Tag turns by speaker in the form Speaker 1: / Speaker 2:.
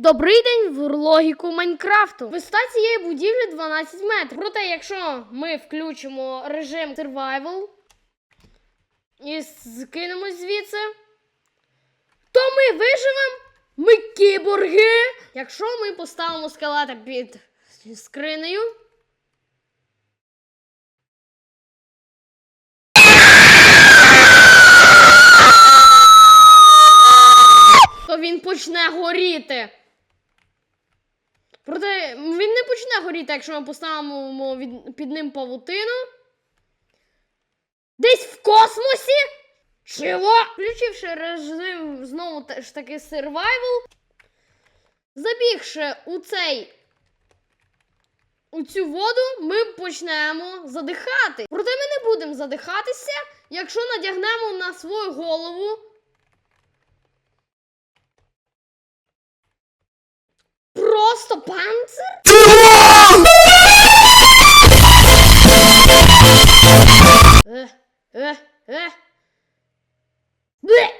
Speaker 1: Добрий день в логіку Майнкрафту. Висота цієї будівлі 12 метрів. Проте, якщо ми включимо режим Survival і скинемось звідси, то ми виживемо. Ми кіборги. Якщо ми поставимо скелета під скринею. то він почне горіти. Проте він не почне горіти, якщо ми поставимо від, під ним павутину. Десь в космосі. Чого? Включивши режим знову ж таки survival, забігши у цей. У цю воду ми почнемо задихати. Проте ми не будемо задихатися, якщо надягнемо на свою голову sto Panzer? Eh, eh, eh.